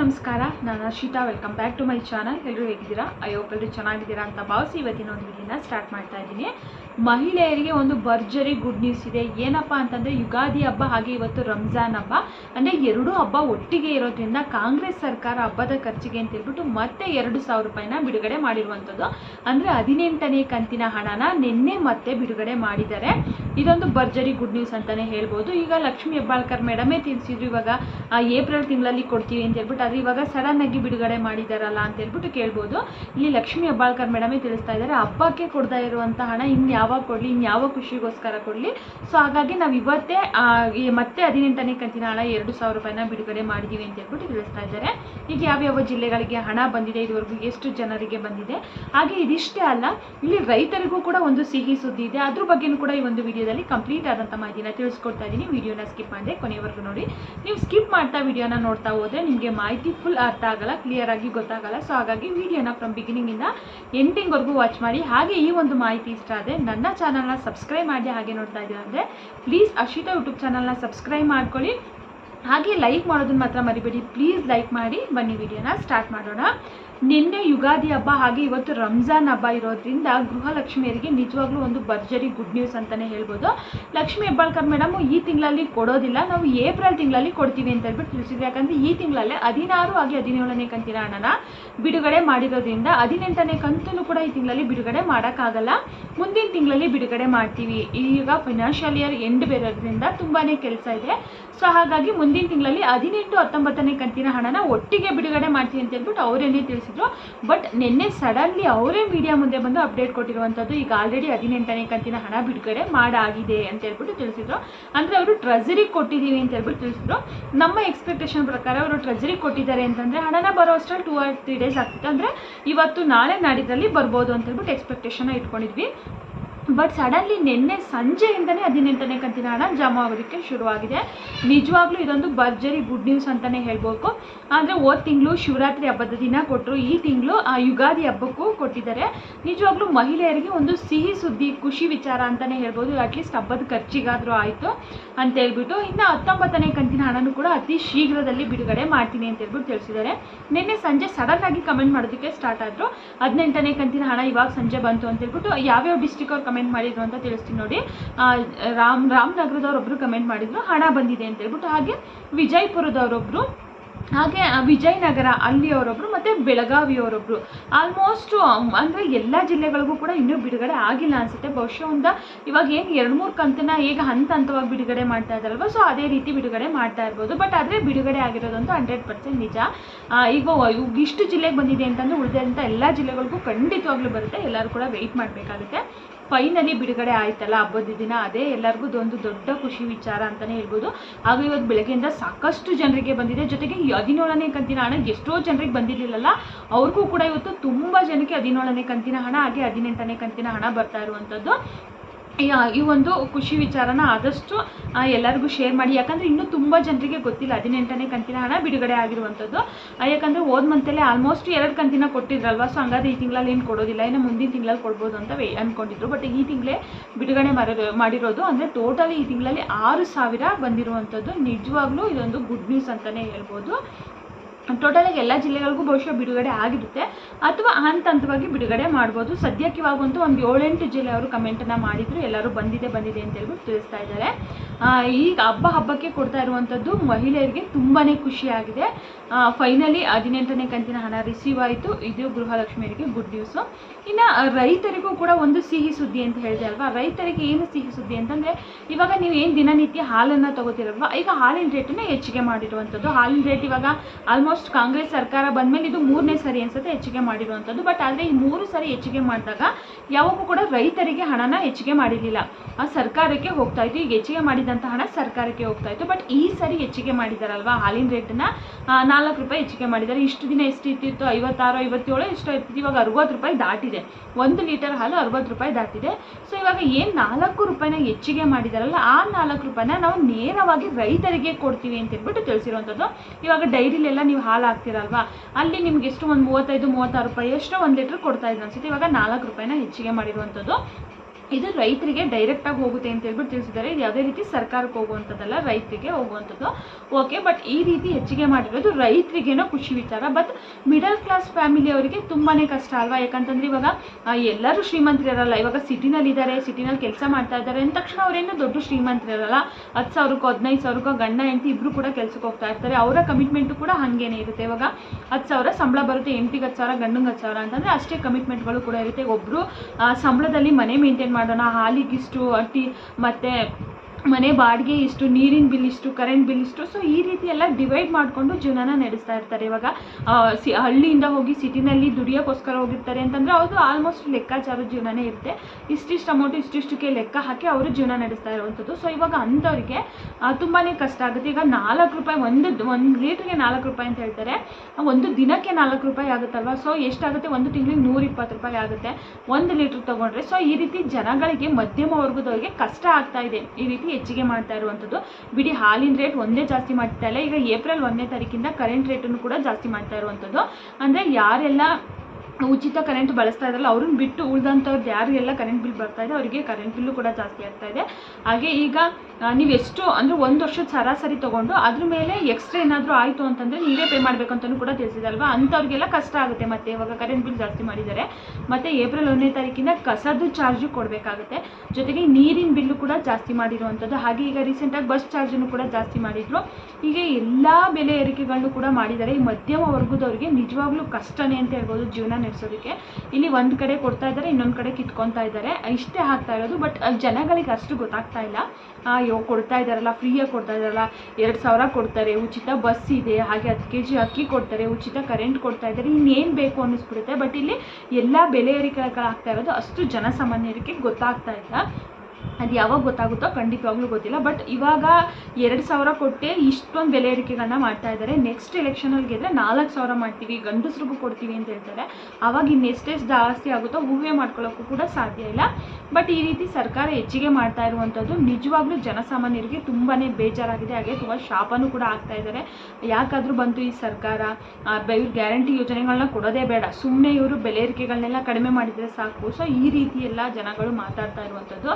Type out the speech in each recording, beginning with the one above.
ನಮಸ್ಕಾರ, ನಾನು Harshitha welcome back to my channel ಎಲ್ಲರೂ ಹೇಗಿದ್ದೀರಾ? ಎಲ್ಲರೂ ಚೆನ್ನಾಗಿದ್ದೀರಾ ಅಂತ ಭಾವಿಸಿ ಇವತ್ತಿನ ಒಂದು ವಿಡಿಯೋನ ಸ್ಟಾರ್ಟ್ ಮಾಡ್ತಾ ಇದ್ದೀನಿ. ಮಹಿಳೆಯರಿಗೆ ಒಂದು ಭರ್ಜರಿ ಗುಡ್ ನ್ಯೂಸ್ ಇದೆ. ಏನಪ್ಪ ಅಂತಂದರೆ, ಯುಗಾದಿ ಹಬ್ಬ ಹಾಗೆ ಇವತ್ತು ರಂಜಾನ್ ಹಬ್ಬ. ಅಂದರೆ ಎರಡೂ ಹಬ್ಬ ಒಟ್ಟಿಗೆ ಇರೋದ್ರಿಂದ ಕಾಂಗ್ರೆಸ್ ಸರ್ಕಾರ ಹಬ್ಬದ ಖರ್ಚಿಗೆ ಅಂತ ಹೇಳ್ಬಿಟ್ಟು ಮತ್ತೆ ಎರಡು ಸಾವಿರ ರೂಪಾಯಿನ ಬಿಡುಗಡೆ ಮಾಡಿರುವಂಥದ್ದು. ಅಂದರೆ ಹದಿನೆಂಟನೇ ಕಂತಿನ ಹಣನ ನಿನ್ನೆ ಮತ್ತೆ ಬಿಡುಗಡೆ ಮಾಡಿದ್ದಾರೆ. ಇದೊಂದು ಭರ್ಜರಿ ಗುಡ್ ನ್ಯೂಸ್ ಅಂತಲೇ ಹೇಳ್ಬೋದು. ಈಗ ಲಕ್ಷ್ಮೀ ಹೆಬ್ಬಾಳ್ಕರ್ ಮೇಡಮೇ ತಿಳಿಸಿದ್ರು ಇವಾಗ ಏಪ್ರಿಲ್ ತಿಂಗಳಲ್ಲಿ ಕೊಡ್ತೀವಿ ಅಂತ ಹೇಳ್ಬಿಟ್ಟು ಆದರೆ ಇವಾಗ ಸಡನ್ ಆಗಿ ಬಿಡುಗಡೆ ಮಾಡಿದಾರಲ್ಲ ಅಂತ ಹೇಳ್ಬಿಟ್ಟು ಕೇಳ್ಬೋದು. ಇಲ್ಲಿ ಲಕ್ಷ್ಮೀ ಹೆಬ್ಬಾಳ್ಕರ್ ಮೇಡಮೇ ತಿಳಿಸ್ತಾ ಇದ್ದಾರೆ, ಹಬ್ಬಕ್ಕೆ ಕೊಡ್ತಾ ಇರುವಂಥ ಹಣ ಇನ್ನು ಯಾವಾಗ ಕೊಡಲಿ ಇನ್ನು ಯಾವ ಖುಷಿಗೋಸ್ಕರ ಕೊಡಲಿ? ಸೊ ಹಾಗಾಗಿ ನಾವು ಇವತ್ತೇ ಮತ್ತೆ ಹದಿನೆಂಟನೇ ಕಂತಿನ ಹಣ ಎರಡು ಸಾವಿರ ರೂಪಾಯಿನ ಬಿಡುಗಡೆ ಮಾಡಿದ್ದೀವಿ ಅಂತ ಹೇಳ್ಬಿಟ್ಟು ತಿಳಿಸ್ತಾ ಇದ್ದಾರೆ. ಈಗ ಯಾವ್ಯಾವ ಜಿಲ್ಲೆಗಳಿಗೆ ಹಣ ಬಂದಿದೆ, ಇದುವರೆಗೂ ಎಷ್ಟು ಜನರಿಗೆ ಬಂದಿದೆ? ಹಾಗೆ ಇದಿಷ್ಟೇ ಅಲ್ಲ, ಇಲ್ಲಿ ರೈತರಿಗೂ ಕೂಡ ಒಂದು ಸಿಹಿ ಸುದ್ದಿ ಇದೆ. ಅದ್ರ ಬಗ್ಗೆನೂ ಕೂಡ ಈ ಒಂದು ವಿಡಿಯೋದಲ್ಲಿ ಕಂಪ್ಲೀಟ್ ಆದಂಥ ಮಾಹಿತಿನ ತಿಳಿಸ್ಕೊಡ್ತಾ ಇದ್ದೀನಿ. ವಿಡಿಯೋನ ಸ್ಕಿಪ್ ಮಾಡಿದೆ ಕೊನೆಯವರೆಗೂ ನೋಡಿ. ನೀವು ಸ್ಕಿಪ್ ಮಾಡ್ತಾ ವಿಡಿಯೋನ ನೋಡ್ತಾ ಹೋದ್ರೆ ನಿಮಗೆ ಮಾಹಿತಿ ಫುಲ್ ಅರ್ಥ ಆಗಲ್ಲ ಕ್ಲಿಯರ್ ಆಗಿ ಗೊತ್ತಾಗಲ್ಲ. ಸೊ ಹಾಗಾಗಿ ವಿಡಿಯೋನ ಫ್ರಮ್ ಬಿಗಿನಿಂಗಿಂದ ಎಂಡಿಂಗ್ವರೆಗೂ ವಾಚ್ ಮಾಡಿ. ಹಾಗೆ ಈ ಒಂದು ಮಾಹಿತಿ ಇಷ್ಟ ಆದರೆ ನನ್ನ ಚಾನಲ್ನ ಸಬ್ಸ್ಕ್ರೈಬ್ ಮಾಡಿ. ಹಾಗೆ ನೋಡ್ತಾ ಇದ್ದೀರಾ ಅಂದರೆ ಪ್ಲೀಸ್ ಅಶಿತಾ ಯೂಟ್ಯೂಬ್ ಚಾನಲ್ನ ಸಬ್ಸ್ಕ್ರೈಬ್ ಮಾಡ್ಕೊಳ್ಳಿ. ಹಾಗೆ ಲೈಕ್ ಮಾಡೋದನ್ನ ಮಾತ್ರ ಮರಿಬೇಡಿ. ಪ್ಲೀಸ್ ಲೈಕ್ ಮಾಡಿ. ಬನ್ನಿ ವಿಡಿಯೋನ ಸ್ಟಾರ್ಟ್ ಮಾಡೋಣ. ನಿನ್ನೆ ಯುಗಾದಿ ಹಬ್ಬ ಹಾಗೆ ಇವತ್ತು ರಂಜಾನ್ ಹಬ್ಬ ಇರೋದ್ರಿಂದ ಗೃಹಲಕ್ಷ್ಮಿಯರಿಗೆ ನಿಜವಾಗ್ಲೂ ಒಂದು ಭರ್ಜರಿ ಗುಡ್ ನ್ಯೂಸ್ ಅಂತಲೇ ಹೇಳ್ಬೋದು. ಲಕ್ಷ್ಮಿ ಹೆಬ್ಬಾಳ್ಕರ್ ಮೇಡಮ್ ಈ ತಿಂಗಳಲ್ಲಿ ಕೊಡೋದಿಲ್ಲ. ನಾವು ಏಪ್ರಿಲ್ ತಿಂಗಳಲ್ಲಿ ಕೊಡ್ತೀವಿ ಅಂತ ಹೇಳ್ಬಿಟ್ಟು ತಿಳಿಸಿದ್ರು. ಯಾಕಂದ್ರೆ ಈ ತಿಂಗಳಲ್ಲೇ ಹದಿನಾರು ಹಾಗೆ ಹದಿನೇಳನೇ ಕಂತಿನ ಹಣನ ಬಿಡುಗಡೆ ಮಾಡಿರೋದ್ರಿಂದ ಹದಿನೆಂಟನೇ ಕಂತನ್ನು ಕೂಡ ಈ ತಿಂಗಳಲ್ಲಿ ಬಿಡುಗಡೆ ಮಾಡೋಕ್ಕಾಗಲ್ಲ. ಮುಂದಿನ ತಿಂಗಳಲ್ಲಿ ಬಿಡುಗಡೆ ಮಾಡ್ತೀವಿ. ಈಗ ಫೈನಾನ್ಷಿಯಲ್ ಇಯರ್ ಎಂಡ್ ಬೇರೋದ್ರಿಂದ ತುಂಬಾ ಕೆಲಸ ಇದೆ. ಸೊ ಹಾಗಾಗಿ ಮುಂದಿನ ತಿಂಗಳಲ್ಲಿ ಹದಿನೆಂಟು ಹತ್ತೊಂಬತ್ತನೇ ಕಂತಿನ ಹಣನ ಒಟ್ಟಿಗೆ ಬಿಡುಗಡೆ ಮಾಡ್ತೀವಿ ಅಂತ ಹೇಳ್ಬಿಟ್ಟು ಅವರೇನೇ ಬಟ್ ನಿನ್ನೆ ಸಡನ್ಲಿ ಅವರೇ ಮೀಡಿಯಾ ಮುಂದೆ ಬಂದು ಅಪ್ಡೇಟ್ ಕೊಟ್ಟಿರುವಂಥದ್ದು ಈಗ ಆಲ್ರೆಡಿ ಹದಿನೆಂಟನೇ ಕಂತಿನ ಹಣ ಬಿಡುಗಡೆ ಮಾಡಾಗಿದೆ ಅಂತ ಹೇಳ್ಬಿಟ್ಟು ತಿಳಿಸಿದ್ರು. ಅಂದರೆ ಅವರು ಟ್ರೆಜರಿ ಕೊಟ್ಟಿದ್ದೀವಿ ಅಂತ ಹೇಳ್ಬಿಟ್ಟು ತಿಳಿಸಿದ್ರು. ನಮ್ಮ ಎಕ್ಸ್ಪೆಕ್ಟೇಷನ್ ಪ್ರಕಾರ ಅವರು ಟ್ರೆಜರಿ ಕೊಟ್ಟಿದ್ದಾರೆ ಅಂತಂದರೆ ಹಣನ ಬರೋ ಅಷ್ಟರಲ್ಲಿ ಟೂ ಆರ್ ತ್ರೀ ಡೇಸ್ ಆಗ್ತಿತ್ತು. ಅಂದರೆ ಇವತ್ತು ನಾಳೆ ನಾಡಿದ್ರಲ್ಲಿ ಬರ್ಬೋದು ಅಂತ ಹೇಳ್ಬಿಟ್ಟು ಎಕ್ಸ್ಪೆಕ್ಟೇಷನ್ ಇಟ್ಕೊಂಡಿದ್ವಿ. ಬಟ್ ಸಡನ್ಲಿ ನಿನ್ನೆ ಸಂಜೆಯಿಂದನೇ ಹದಿನೆಂಟನೇ ಕಂತಿನ ಹಣ ಜಮಾ ಆಗೋದಕ್ಕೆ ಶುರುವಾಗಿದೆ. ನಿಜವಾಗ್ಲೂ ಇದೊಂದು ಭರ್ಜರಿ ಗುಡ್ ನ್ಯೂಸ್ ಅಂತಲೇ ಹೇಳ್ಬೇಕು ಅಂದರೆ ಹೋದ ತಿಂಗಳು ಶಿವರಾತ್ರಿ ಹಬ್ಬದ ದಿನ ಕೊಟ್ಟರು ಈ ತಿಂಗಳು ಆ ಯುಗಾದಿ ಹಬ್ಬಕ್ಕೂ ಕೊಟ್ಟಿದ್ದಾರೆ. ನಿಜವಾಗ್ಲೂ ಮಹಿಳೆಯರಿಗೆ ಒಂದು ಸಿಹಿ ಸುದ್ದಿ, ಖುಷಿ ವಿಚಾರ ಅಂತಲೇ ಹೇಳ್ಬೋದು. ಅಟ್ಲೀಸ್ಟ್ ಹಬ್ಬದ ಖರ್ಚಿಗಾದರೂ ಆಯಿತು ಅಂತ ಹೇಳ್ಬಿಟ್ಟು ಇನ್ನು ಹತ್ತೊಂಬತ್ತನೇ ಕಂತಿನ ಹಣನೂ ಕೂಡ ಅತಿ ಶೀಘ್ರದಲ್ಲಿ ಬಿಡುಗಡೆ ಮಾಡ್ತೀನಿ ಅಂತ ಹೇಳ್ಬಿಟ್ಟು ತಿಳಿಸಿದ್ದಾರೆ. ನಿನ್ನೆ ಸಂಜೆ ಸಡನ್ ಆಗಿ ಕಮೆಂಟ್ ಮಾಡೋದಕ್ಕೆ ಸ್ಟಾರ್ಟ್ ಆದರು. ಹದಿನೆಂಟನೇ ಕಂತಿನ ಹಣ ಇವಾಗ ಸಂಜೆ ಬಂತು ಅಂತ ಹೇಳ್ಬಿಟ್ಟು ಯಾವ್ಯಾವ ಡಿಸ್ಟಿಕ್ ಅವ್ರು ಕಮೆಂಟ್ ಮಾಡಿದ್ರು ಅಂತ ತಿಳಿಸ್ತೀನಿ ನೋಡಿ. ರಾಮ್ ರಾಮ್ ರಾಮನಗರದವ್ರೊಬ್ರು ಕಮೆಂಟ್ ಮಾಡಿದ್ರು, ಹಣ ಬಂದಿದೆ ಅಂತ ಹೇಳ್ಬಿಟ್ಟು ಹಾಗೆ ವಿಜಯಪುರದವರೊಬ್ರು, ಹಾಗೆ ವಿಜಯನಗರ ಅಲ್ಲಿಯವರೊಬ್ರು ಮತ್ತು ಬೆಳಗಾವಿಯವರೊಬ್ರು. ಆಲ್ಮೋಸ್ಟ್ ಅಂದರೆ ಎಲ್ಲ ಜಿಲ್ಲೆಗಳಿಗೂ ಕೂಡ ಇನ್ನೂ ಬಿಡುಗಡೆ ಆಗಿಲ್ಲ ಅನಿಸುತ್ತೆ. ಬಹುಶಃ ಒಂದ, ಇವಾಗ ಏನು ಎರಡು ಮೂರು ಕಂತನ್ನ ಈಗ ಹಂತ ಹಂತವಾಗಿ ಬಿಡುಗಡೆ ಮಾಡ್ತಾ ಇದ್ದಾರಲ್ವ? ಸೊ ಅದೇ ರೀತಿ ಬಿಡುಗಡೆ ಮಾಡ್ತಾ ಇರ್ಬೋದು. ಬಟ್ ಆದರೆ ಬಿಡುಗಡೆ ಆಗಿರೋದಂತೂ ಹಂಡ್ರೆಡ್ ಪರ್ಸೆಂಟ್ ನಿಜ. ಈಗ ಇಷ್ಟು ಜಿಲ್ಲೆಗೆ ಬಂದಿದೆ ಅಂತಂದರೆ ಉಳಿದಂಥ ಎಲ್ಲ ಜಿಲ್ಲೆಗಳಿಗೂ ಖಂಡಿತವಾಗ್ಲೂ ಬರುತ್ತೆ. ಎಲ್ಲರೂ ಕೂಡ ವೆಯ್ಟ್ ಮಾಡಬೇಕಾಗುತ್ತೆ. ಫೈನಲಿ ಬಿಡುಗಡೆ ಆಯ್ತಲ್ಲ ಹಬ್ಬದ ದಿನ, ಅದೇ ಎಲ್ಲರಿಗೂ ಒಂದು ದೊಡ್ಡ ಖುಷಿ ವಿಚಾರ ಅಂತಲೇ ಹೇಳ್ಬೋದು. ಹಾಗೆ ಇವತ್ತು ಬೆಳಗ್ಗೆಯಿಂದ ಸಾಕಷ್ಟು ಜನರಿಗೆ ಬಂದಿದೆ. ಜೊತೆಗೆ ಹದಿನೇಳನೇ ಕಂತಿನ ಹಣ ಎಷ್ಟೋ ಜನರಿಗೆ ಬಂದಿರಲಿಲ್ಲಲ್ಲ, ಅವ್ರಿಗೂ ಕೂಡ ಇವತ್ತು ತುಂಬ ಜನಕ್ಕೆ ಹದಿನೇಳನೇ ಕಂತಿನ ಹಣ, ಹಾಗೆ ಹದಿನೆಂಟನೇ ಕಂತಿನ ಹಣ ಬರ್ತಾ ಇರುವಂಥದ್ದು ಈ ಒಂದು ಖುಷಿ ವಿಚಾರನ ಆದಷ್ಟು ಎಲ್ಲರಿಗೂ ಶೇರ್ ಮಾಡಿ. ಯಾಕಂದರೆ ಇನ್ನೂ ತುಂಬ ಜನರಿಗೆ ಗೊತ್ತಿಲ್ಲ, ಹದಿನೆಂಟನೇ ಕಂತಿನ ಹಣ ಬಿಡುಗಡೆ ಆಗಿರುವಂಥದ್ದು. ಯಾಕಂದರೆ ಹೋದ ಮಂತಲ್ಲೇ ಆಲ್ಮೋಸ್ಟ್ ಎರಡು ಕಂತಿನ ಕೊಟ್ಟಿದ್ರಲ್ವ? ಸೊ, ಹಂಗಾದ್ರೆ ಈ ತಿಂಗಳಲ್ಲಿ ಏನು ಕೊಡೋದಿಲ್ಲ. ಇನ್ನು ಮುಂದಿನ ತಿಂಗಳಲ್ಲಿ ಕೊಡ್ಬೋದು ಅಂತ ವೇ ಅಂದ್ಕೊಂಡಿದ್ರು ಬಟ್ ಈ ತಿಂಗಳೇ ಬಿಡುಗಡೆ ಮಾಡಿರೋ ಮಾಡಿರೋದು. ಅಂದರೆ ಟೋಟಲಿ ಈ ತಿಂಗಳಲ್ಲಿ ಆರು ಸಾವಿರ ಬಂದಿರುವಂಥದ್ದು. ನಿಜವಾಗ್ಲೂ ಇದೊಂದು ಗುಡ್ ನ್ಯೂಸ್ ಅಂತಲೇ ಹೇಳ್ಬೋದು. ಟೋಟಲಾಗಿ ಎಲ್ಲ ಜಿಲ್ಲೆಗಳಿಗೂ ಬಹುಶಃ ಬಿಡುಗಡೆ ಆಗಿರುತ್ತೆ. ಅಥವಾ ಹಂತ ಹಂತವಾಗಿ ಬಿಡುಗಡೆ ಮಾಡ್ಬೋದು. ಸದ್ಯಕ್ಕೆ ಇವಾಗಂತೂ ಒಂದು ಏಳೆಂಟು ಜಿಲ್ಲೆ ಅವರು ಕಮೆಂಟನ್ನು ಮಾಡಿದ್ರು. ಎಲ್ಲರೂ ಬಂದಿದೆ ಬಂದಿದೆ ಅಂತ ಹೇಳ್ಬಿಟ್ಟು ತಿಳಿಸ್ತಾ ಇದ್ದಾರೆ. ಈಗ ಹಬ್ಬ ಹಬ್ಬಕ್ಕೆ ಕೊಡ್ತಾ ಇರುವಂಥದ್ದು ಮಹಿಳೆಯರಿಗೆ ತುಂಬಾ ಖುಷಿಯಾಗಿದೆ. ಫೈನಲಿ ಹದಿನೆಂಟನೇ ಕಂತಿನ ಹಣ ರಿಸೀವ್ ಆಯಿತು. ಇದು ಗೃಹಲಕ್ಷ್ಮಿಯರಿಗೆ ಗುಡ್ ನ್ಯೂಸು ಇನ್ನು ರೈತರಿಗೂ ಕೂಡ ಒಂದು ಸಿಹಿ ಸುದ್ದಿ ಅಂತ ಹೇಳಿದೆ ಅಲ್ವಾ? ರೈತರಿಗೆ ಏನು ಸಿಹಿ ಸುದ್ದಿ ಅಂತಂದರೆ, ಇವಾಗ ನೀವು ಏನು ದಿನನಿತ್ಯ ಹಾಲನ್ನು ತಗೋತಿರಲ್ವಾ? ಈಗ ಹಾಲಿನ ರೇಟನ್ನು ಹೆಚ್ಚಿಗೆ ಮಾಡಿರುವಂಥದ್ದು ಹಾಲಿನ ರೇಟ್ ಇವಾಗ ಆಲ್ಮೋಸ್ಟ್ ಕಾಂಗ್ರೆಸ್ ಸರ್ಕಾರ ಬಂದಮೇಲೆ ಇದು ಮೂರನೇ ಸರಿ ಅನ್ಸುತ್ತೆ ಹೆಚ್ಚಿಗೆ ಮಾಡಿರುವಂಥದ್ದು. ಬಟ್ ಆದರೆ ಈ ಮೂರು ಸರಿ ಹೆಚ್ಚಿಗೆ ಮಾಡಿದಾಗ ಯಾವಾಗೂ ಕೂಡ ರೈತರಿಗೆ ಹಣನ ಹೆಚ್ಚಿಗೆ ಮಾಡಿರಲಿಲ್ಲ. ಆ ಸರ್ಕಾರಕ್ಕೆ ಹೋಗ್ತಾ ಇತ್ತು. ಈಗ ಹೆಚ್ಚಿಗೆ ಮಾಡಿದಂಥ ಹಣ ಸರ್ಕಾರಕ್ಕೆ ಹೋಗ್ತಾ ಇತ್ತು. ಬಟ್ ಈ ಸರಿ ಹೆಚ್ಚಿಗೆ ಮಾಡಿದಾರಲ್ವಾ? ಹಾಲಿನ ರೇಟನ್ನ ನಾಲ್ಕು ರೂಪಾಯಿ ಹೆಚ್ಚಿಗೆ ಮಾಡಿದ್ದಾರೆ. ಇಷ್ಟು ದಿನ ಎಷ್ಟು ಇರ್ತಿತ್ತು? ಐವತ್ತಾರು, ಐವತ್ತೇಳು ಎಷ್ಟು ಇರ್ತಿತ್ತು. ಇವಾಗ ಅರವತ್ತು ರೂಪಾಯಿ ದಾಟಿದೆ. ಒಂದು ಲೀಟರ್ ಹಾಲು ಅರವತ್ತು ರೂಪಾಯಿ ದಾಟಿದೆ. ಸೊ ಇವಾಗ ಏನು ನಾಲ್ಕು ರೂಪಾಯಿನ ಹೆಚ್ಚಿಗೆ ಮಾಡಿದಾರಲ್ಲ, ಆ ನಾಲ್ಕು ರೂಪಾಯಿನ ನಾವು ನೇರವಾಗಿ ರೈತರಿಗೆ ಕೊಡ್ತೀವಿ ಅಂತ ಹೇಳ್ಬಿಟ್ಟು ತಿಳಿಸಿರುವಂಥದ್ದು. ಇವಾಗ ಡೈರಿಲೆಲ್ಲ ನೀವು ಹಾಲು ಅಲ್ಲಿ ನಿಮ್ಗೆ ಎಷ್ಟು ಒಂದು ಮೂವತ್ತೈದು, ಮೂವತ್ತಾರು ರೂಪಾಯಿ ಎಷ್ಟೋ ಒಂದು ಲೀಟ್ರ್ ಕೊಡ್ತಾ ಇದ್ರು ಅನ್ಸುತ್ತೆ ಇವಾಗ ನಾಲ್ಕು ರೂಪಾಯಿನ ಹೆಚ್ಚಿಗೆ ಮಾಡಿರುವಂಥದ್ದು. ಇದು ರೈತರಿಗೆ ಡೈರೆಕ್ಟಾಗಿ ಹೋಗುತ್ತೆ ಅಂತ ಹೇಳ್ಬಿಟ್ಟು ತಿಳಿಸಿದ್ದಾರೆ. ಇದು ಯಾವುದೇ ರೀತಿ ಸರ್ಕಾರಕ್ಕೆ ಹೋಗುವಂಥದ್ದಲ್ಲ, ರೈತರಿಗೆ ಹೋಗುವಂಥದ್ದು. ಓಕೆ ಬಟ್ ಈ ರೀತಿ ಹೆಚ್ಚಿಗೆ ಮಾಡಿರೋದು ರೈತರಿಗೇನೋ ಖುಷಿ ವಿಚಾರ. ಬಟ್ ಮಿಡಲ್ ಕ್ಲಾಸ್ ಫ್ಯಾಮಿಲಿ ಅವರಿಗೆ ತುಂಬಾ ಕಷ್ಟ ಅಲ್ವಾ? ಯಾಕಂತಂದ್ರೆ ಇವಾಗ ಎಲ್ಲರೂ ಶ್ರೀಮಂತರಿರಲ್ಲ. ಇವಾಗ ಸಿಟಿನಲ್ಲಿ ಇದ್ದಾರೆ ಸಿಟಿನಲ್ಲಿ ಕೆಲಸ ಮಾಡ್ತಾ ಇದ್ದಾರೆ. ಅಂದ ತಕ್ಷಣ ಅವರೇನು ದೊಡ್ಡ ಶ್ರೀಮಂತರಿರಲ್ಲ. ಹತ್ತು ಸಾವಿರಕ್ಕೂ, ಹದಿನೈದು ಸಾವಿರಕ್ಕೂ, ಗಂಡ, ಹೆಂಡತಿ ಇಬ್ಬರು ಕೂಡ ಕೆಲಸಕ್ಕೆ ಹೋಗ್ತಾ ಇರ್ತಾರೆ. ಅವರ ಕಮಿಟ್ಮೆಂಟು ಕೂಡ ಹಾಗೇನೆ ಇರುತ್ತೆ. ಇವಾಗ ಹತ್ತು ಸಾವಿರ ಸಂಬಳ ಬರುತ್ತೆ, ಎಂಟಿಗೆ ಹತ್ತು ಸಾವಿರ, ಗಂಡಂಗೆ ಹತ್ತು ಸಾವಿರ ಅಂತಂದರೆ ಅಷ್ಟೇ ಕಮಿಟ್ಮೆಂಟ್ಗಳು ಕೂಡ ಇರುತ್ತೆ. ಒಬ್ಬರು ಸಂಬಳದಲ್ಲಿ ಮನೆ ಮೇಂಟೈನ್ ಮಾಡೋಣ ಹಾಲಿಗಿಷ್ಟು ಅಟ್ಟಿ ಮತ್ತು ಮನೆ ಬಾಡಿಗೆ ಇಷ್ಟು, ನೀರಿನ ಬಿಲ್ ಇಷ್ಟು, ಕರೆಂಟ್ ಬಿಲ್ ಇಷ್ಟು ಸೊ ಈ ರೀತಿ ಎಲ್ಲ ಡಿವೈಡ್ ಮಾಡಿಕೊಂಡು ಜೀವನನ ನಡೆಸ್ತಾ ಇರ್ತಾರೆ. ಇವಾಗ ಸಿ, ಹಳ್ಳಿಯಿಂದ ಹೋಗಿ ಸಿಟಿನಲ್ಲಿ ದುಡಿಯೋಕ್ಕೋಸ್ಕರ ಹೋಗಿರ್ತಾರೆ ಅಂತಂದರೆ ಅವ್ರದ್ದು ಆಲ್ಮೋಸ್ಟ್ ಲೆಕ್ಕಾಚಾರ ಜೀವನನೇ ಇರುತ್ತೆ. ಇಷ್ಟಿಷ್ಟು ಅಮೌಂಟ್ ಇಷ್ಟಿಷ್ಟಕ್ಕೆ ಲೆಕ್ಕ ಹಾಕಿ ಅವರು ಜೀವನ ನಡೆಸ್ತಾ ಇರುವಂಥದ್ದು. ಸೊ ಇವಾಗ ಅಂಥವ್ರಿಗೆ ತುಂಬಾ ಕಷ್ಟ ಆಗುತ್ತೆ. ಈಗ ನಾಲ್ಕು ರೂಪಾಯಿ ಒಂದು ಒಂದು ಲೀಟ್ರಿಗೆ ನಾಲ್ಕು ರೂಪಾಯಿ ಅಂತ ಹೇಳ್ತಾರೆ. ಒಂದು ದಿನಕ್ಕೆ ನಾಲ್ಕು ರೂಪಾಯಿ ಆಗುತ್ತಲ್ವ? ಸೊ ಎಷ್ಟಾಗುತ್ತೆ? ಒಂದು ತಿಂಗಳಿಗೆ ನೂರಿಪ್ಪತ್ತು ರೂಪಾಯಿ ಆಗುತ್ತೆ. ಒಂದು ಲೀಟ್ರ್ ತೊಗೊಂಡ್ರೆ. ಸೊ ಈ ರೀತಿ ಜನಗಳಿಗೆ ಮಧ್ಯಮ ವರ್ಗದವರಿಗೆ ಕಷ್ಟ ಆಗ್ತಾ ಇದೆ. ಈ ರೀತಿ ಹೆಚ್ಚಿಗೆ ಮಾಡ್ತಾ ಇರುವಂಥದ್ದು ಬಿಡಿ ಹಾಲಿನ ರೇಟ್ ಒಂದೇ ಜಾಸ್ತಿ ಮಾಡ್ತಾ ಇಲ್ಲ. ಈಗ ಏಪ್ರಿಲ್ ಒಂದನೇ ತಾರೀಕಿಂದ ಕರೆಂಟ್ ರೇಟನ್ನು ಕೂಡ ಜಾಸ್ತಿ ಮಾಡ್ತಾ ಇರುವಂಥದ್ದು ಅಂದರೆ ಯಾರೆಲ್ಲ ಉಚಿತ ಕರೆಂಟ್ ಬಳಸ್ತಾ ಇದ್ರಲ್ಲ, ಅವ್ರನ್ನ ಬಿಟ್ಟು ಉಳಿದಂಥವ್ರದ್ದು ಯಾರಿಗೆಲ್ಲ ಕರೆಂಟ್ ಬಿಲ್ ಬರ್ತಾ ಇದೆ, ಅವರಿಗೆ ಕರೆಂಟ್ ಬಿಲ್ಲು ಕೂಡ ಜಾಸ್ತಿ ಆಗ್ತಾ ಇದೆ. ಹಾಗೆ ಈಗ ನೀವು ಎಷ್ಟು, ಅಂದರೆ ಒಂದು ವರ್ಷದ ಸರಾಸರಿ ತೊಗೊಂಡು ಅದ್ರ ಮೇಲೆ ಎಕ್ಸ್ಟ್ರಾ ಏನಾದರೂ ಆಯಿತು ಅಂತಂದರೆ ನೀವೇ ಪೇ ಮಾಡಬೇಕು ಅಂತಲೂ ಕೂಡ ತಿಳಿಸಿದಲ್ವಾ? ಅಂಥವ್ರಿಗೆಲ್ಲ ಕಷ್ಟ ಆಗುತ್ತೆ ಮತ್ತೆ ಇವಾಗ ಕರೆಂಟ್ ಬಿಲ್ ಜಾಸ್ತಿ ಮಾಡಿದ್ದಾರೆ ಮತ್ತು ಏಪ್ರಿಲ್ ಒಂದನೇ ತಾರೀಕಿಂದ ಕಸದ ಚಾರ್ಜು ಕೊಡಬೇಕಾಗುತ್ತೆ. ಜೊತೆಗೆ ನೀರಿನ ಬಿಲ್ಲು ಕೂಡ ಜಾಸ್ತಿ ಮಾಡಿರುವಂಥದ್ದು ಹಾಗೆ ಈಗ ರೀಸೆಂಟಾಗಿ ಬಸ್ ಚಾರ್ಜನ್ನು ಕೂಡ ಜಾಸ್ತಿ ಮಾಡಿದರು. ಹೀಗೆ ಎಲ್ಲ ಬೆಲೆ ಏರಿಕೆಗಳನ್ನು ಕೂಡ ಮಾಡಿದ್ದಾರೆ ಈ ಮಧ್ಯಮ ವರ್ಗದವರಿಗೆ ನಿಜವಾಗ್ಲೂ ಕಷ್ಟನೇ ಅಂತ ಹೇಳ್ಬೋದು ಜೀವನ ನಡೆಸೋದಕ್ಕೆ ಇಲ್ಲಿ ಒಂದು ಕಡೆ ಕೊಡ್ತಾ ಇದ್ದಾರೆ, ಇನ್ನೊಂದು ಕಡೆ ಕಿತ್ಕೊತಾ ಇದ್ದಾರೆ. ಇಷ್ಟೇ ಆಗ್ತಾ ಇರೋದು ಬಟ್ ಜನಗಳಿಗೆ ಅಷ್ಟು ಗೊತ್ತಾಗ್ತಾ ಇಲ್ಲ. ಅಯ್ಯೋ, ಕೊಡ್ತಾ ಇದ್ದಾರಲ್ಲ, ಫ್ರೀಯಾಗಿ ಕೊಡ್ತಾ ಇದ್ದಾರಲ್ಲ, ಎರಡು ಸಾವಿರ ಕೊಡ್ತಾರೆ, ಉಚಿತ ಬಸ್ ಇದೆ, ಹಾಗೆ ಹತ್ತು ಕೆ ಜಿ ಅಕ್ಕಿ ಕೊಡ್ತಾರೆ, ಉಚಿತ ಕರೆಂಟ್ ಕೊಡ್ತಾ ಇದ್ದಾರೆ, ಇನ್ನೇನು ಬೇಕು ಅನ್ನಿಸ್ಬಿಡುತ್ತೆ. ಬಟ್ ಇಲ್ಲಿ ಎಲ್ಲ ಬೆಲೆ ಏರಿಕೆಗಳಾಗ್ತಾ ಇರೋದು ಅಷ್ಟು ಜನಸಾಮಾನ್ಯರಿಗೆ ಗೊತ್ತಾಗ್ತಾ ಇಲ್ಲ. ಅದು ಯಾವಾಗ ಗೊತ್ತಾಗುತ್ತೋ ಖಂಡಿತವಾಗ್ಲೂ ಗೊತ್ತಿಲ್ಲ. ಬಟ್ ಇವಾಗ ಎರಡು ಸಾವಿರ ಕೊಟ್ಟೆ ಇಷ್ಟೊಂದು ಬೆಲೆ ಏರಿಕೆಗಳನ್ನ ಮಾಡ್ತಾ ಇದ್ದಾರೆ. ನೆಕ್ಸ್ಟ್ ಎಲೆಕ್ಷನಲ್ಲಿ ಗೆದ್ರೆ ನಾಲ್ಕು ಸಾವಿರ ಮಾಡ್ತೀವಿ, ಗಂಡಸ್ರಿಗೂ ಕೊಡ್ತೀವಿ ಅಂತ ಹೇಳ್ತಾರೆ. ಆವಾಗ ಇನ್ನೆಷ್ಟೆಷ್ಟು ಜಾಸ್ತಿ ಆಗುತ್ತೋ ಊಹೆ ಮಾಡ್ಕೊಳ್ಳೋಕ್ಕೂ ಕೂಡ ಸಾಧ್ಯ ಇಲ್ಲ. ಬಟ್ ಈ ರೀತಿ ಸರ್ಕಾರ ಹೆಚ್ಚಿಗೆ ಮಾಡ್ತಾ ಇರುವಂಥದ್ದು ನಿಜವಾಗ್ಲೂ ಜನಸಾಮಾನ್ಯರಿಗೆ ತುಂಬಾ ಬೇಜಾರಾಗಿದೆ. ಹಾಗೆ ತುಂಬ ಶಾಪನೂ ಕೂಡ ಆಗ್ತಾ ಇದ್ದಾರೆ. ಯಾಕಾದರೂ ಬಂತು ಈ ಸರ್ಕಾರ ಇವ್ರು ಗ್ಯಾರಂಟಿ ಯೋಜನೆಗಳನ್ನ ಕೊಡೋದೇ ಬೇಡ. ಸುಮ್ಮನೆ ಇವರು ಬೆಲೆ ಏರಿಕೆಗಳನ್ನೆಲ್ಲ ಕಡಿಮೆ ಮಾಡಿದರೆ ಸಾಕು. ಸೊ ಈ ರೀತಿ ಎಲ್ಲ ಜನಗಳು ಮಾತಾಡ್ತಾ ಇರುವಂಥದ್ದು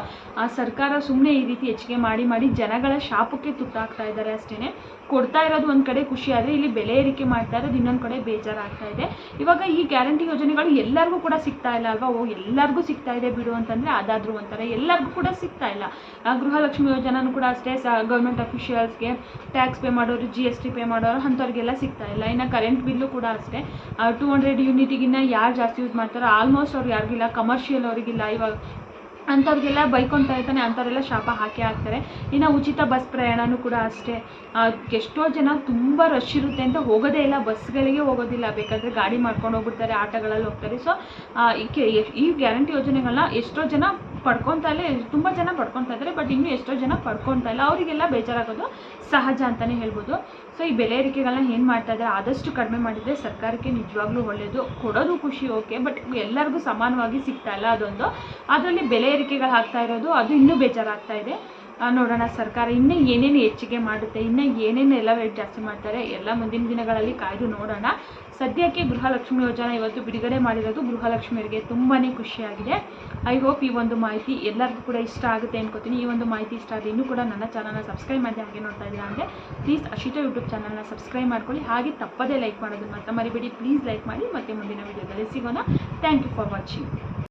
ಸರ್ಕಾರ ಸುಮ್ಮನೆ ಈ ರೀತಿ ಹೆಚ್ಚಿಗೆ ಮಾಡಿ ಮಾಡಿ ಜನಗಳ ಶಾಪಕ್ಕೆ ತುತ್ತಾಗ್ತಾ ಇದ್ದಾರೆ ಅಷ್ಟೇ ಕೊಡ್ತಾ ಇರೋದು ಒಂದು ಕಡೆ ಖುಷಿ ಆದರೆ ಇಲ್ಲಿ ಬೆಲೆ ಏರಿಕೆ ಮಾಡ್ತಾ ಇರೋದು ಇನ್ನೊಂದು ಕಡೆ ಬೇಜಾರಾಗ್ತಾ ಇದೆ. ಇವಾಗ ಈ ಗ್ಯಾರಂಟಿ ಯೋಜನೆಗಳು ಎಲ್ಲರಿಗೂ ಕೂಡ ಸಿಗ್ತಾ ಇಲ್ಲ ಅಲ್ವಾ? ಓ, ಎಲ್ಲರಿಗೂ ಸಿಗ್ತಾ ಇದೆ ಬಿಡು ಅಂತಂದರೆ ಅದಾದರೂ ಒಂಥರ ಎಲ್ಲರಿಗೂ ಕೂಡ ಸಿಗ್ತಾ ಇಲ್ಲ. ಗೃಹಲಕ್ಷ್ಮಿ ಯೋಜನೆನೂ ಕೂಡ ಅಷ್ಟೇ ಸ ಗೌರ್ಮೆಂಟ್ ಅಫಿಷಿಯಲ್ಸ್ಗೆ ಟ್ಯಾಕ್ಸ್ ಪೇ ಮಾಡೋರು ಜಿ ಎಸ್ ಟಿ ಪೇ ಮಾಡೋರು ಅಂಥವ್ರಿಗೆಲ್ಲ ಸಿಗ್ತಾ ಇಲ್ಲ. ಇನ್ನು ಕರೆಂಟ್ ಬಿಲ್ಲು ಕೂಡ ಅಷ್ಟೇ. ಟೂ ಹಂಡ್ರೆಡ್ ಯೂನಿಟಿಗಿನ್ನ ಯಾರು ಜಾಸ್ತಿ ಯೂಸ್ ಮಾಡ್ತಾರೋ ಆಲ್ಮೋಸ್ಟ್ ಅವ್ರು ಯಾರಿಗಿಲ್ಲ ಕಮರ್ಷಿಯಲ್ ಅವರಿಗಿಲ್ಲ ಇವಾಗ. ಅಂಥವ್ರಿಗೆಲ್ಲ ಬೈಕೊತಾ ಇರ್ತಾನೆ, ಅಂಥವ್ರೆಲ್ಲ ಶಾಪ ಹಾಕೇ ಹಾಕ್ತಾರೆ. ಇನ್ನು ಉಚಿತ ಬಸ್ ಪ್ರಯಾಣವೂ ಕೂಡ ಅಷ್ಟೇ. ಎಷ್ಟೋ ಜನ ತುಂಬ ರಶ್ ಇರುತ್ತೆ ಅಂತ ಹೋಗೋದೇ ಇಲ್ಲ, ಬಸ್ಗಳಿಗೆ ಹೋಗೋದಿಲ್ಲ. ಬೇಕಾದರೆ ಗಾಡಿ ಮಾಡ್ಕೊಂಡು ಹೋಗ್ಬಿಡ್ತಾರೆ, ಆಟೋಗಳಲ್ಲಿ ಹೋಗ್ತಾರೆ. ಸೊ ಈ ಗ್ಯಾರಂಟಿ ಯೋಜನೆಗಳನ್ನ ಎಷ್ಟೋ ಜನ ಪಡ್ಕೊತಾ ಇಲ್ಲ ತುಂಬ ಜನ ಪಡ್ಕೊತಾ ಇದ್ದಾರೆ ಬಟ್ ಇನ್ನೂ ಎಷ್ಟೋ ಜನ ಪಡ್ಕೊತಾ ಇಲ್ಲ ಅವರಿಗೆಲ್ಲ ಬೇಜಾರಾಗೋದು ಸಹಜ ಅಂತಲೇ ಹೇಳ್ಬೋದು. ಸೊ ಈ ಬೆಲೆ ಏರಿಕೆಗಳನ್ನ ಏನು ಮಾಡ್ತಾ ಇದ್ದಾರೆ ಆದಷ್ಟು ಕಡಿಮೆ ಮಾಡಿದರೆ ಸರ್ಕಾರಕ್ಕೆ ನಿಜವಾಗ್ಲೂ ಒಳ್ಳೆಯದು ಕೊಡೋದು ಖುಷಿ, ಓಕೆ ಬಟ್ ಎಲ್ಲರಿಗೂ ಸಮಾನವಾಗಿ ಸಿಗ್ತಾ ಇಲ್ಲ ಅದೊಂದು. ಅದರಲ್ಲಿ ಬೆಲೆ ಏರಿಕೆಗಳು ಆಗ್ತಾ ಇರೋದು, ಅದು ಇನ್ನೂ ಬೇಜಾರಾಗ್ತಾ ಇದೆ. ನೋಡೋಣ, ಸರ್ಕಾರ ಇನ್ನೂ ಏನೇನು ಹೆಚ್ಚಿಗೆ ಮಾಡುತ್ತೆ, ಇನ್ನೂ ಏನೇನು ಎಲ್ಲ ರೇಟ್ ಜಾಸ್ತಿ ಮಾಡ್ತಾರೆ, ಎಲ್ಲ ಮುಂದಿನ ದಿನಗಳಲ್ಲಿ ಕಾಯ್ದು ನೋಡೋಣ. ಸದ್ಯಕ್ಕೆ ಗೃಹಲಕ್ಷ್ಮಿ ಯೋಜನೆ ಇವತ್ತು ಬಿಡುಗಡೆ ಮಾಡಿರೋದು ಗೃಹಲಕ್ಷ್ಮಿಯರಿಗೆ ತುಂಬಾ ಖುಷಿಯಾಗಿದೆ. ಐ ಹೋಪ್ ಈ ಒಂದು ಮಾಹಿತಿ ಎಲ್ಲರಿಗೂ ಕೂಡ ಇಷ್ಟ ಆಗುತ್ತೆ ಅನ್ಕೋತೀನಿ. ಈ ಒಂದು ಮಾಹಿತಿ ಇಷ್ಟ ಆದರೆ ಇನ್ನೂ ಕೂಡ ನನ್ನ ಚಾನಲ್ನ ಸಬ್ಸ್ಕ್ರೈಬ್ ಮಾಡಿ ಹಾಗೆ ನೋಡ್ತಾ ಇದ್ದೀರಾ ಅಂದರೆ ಪ್ಲೀಸ್ ಅಶಿತ ಯೂಟ್ಯೂಬ್ ಚಾನಲ್ನ ಸಬ್ಸ್ಕ್ರೈಬ್ ಮಾಡ್ಕೊಳ್ಳಿ. ಹಾಗೆ ತಪ್ಪದೇ ಲೈಕ್ ಮಾಡೋದನ್ನ ಮತ್ತೆ ಮರಿಬೇಡಿ. ಪ್ಲೀಸ್ ಲೈಕ್ ಮಾಡಿ ಮತ್ತೆ ಮುಂದಿನ ವೀಡಿಯೋದಲ್ಲಿ ಸಿಗೋಣ. Thank you for watching